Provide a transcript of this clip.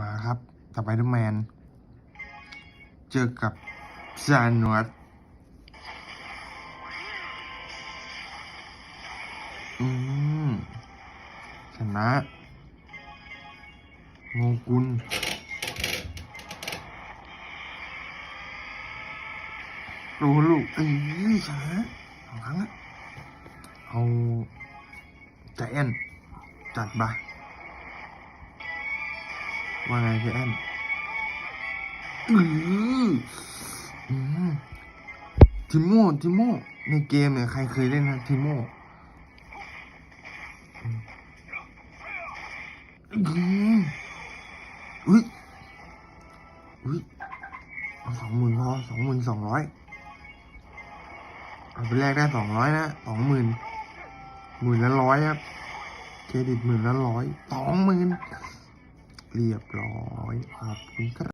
มาครับสไปเดอร์แมน เจอกับซานวัตอืมชนะโงกุลดูลูกเอ้ยชนะสองครั้งละเอาใจแอนจัดไป ว่าไงใจแอนอืออืมทิโม่ทิโม่ในเกมเนี่ยใครเคยเล่นนะทิโม่อืมอุ้ยอุ้ยเอาสองหมื่นพอสองหมื่นสองร้อยเอาไปแลกได้สองร้อยนะสองหมื่นหมื่นละร้อยครับ เครดิตหมื่นละร้อยสองหมื่น เรียบร้อยขอบคุณครับ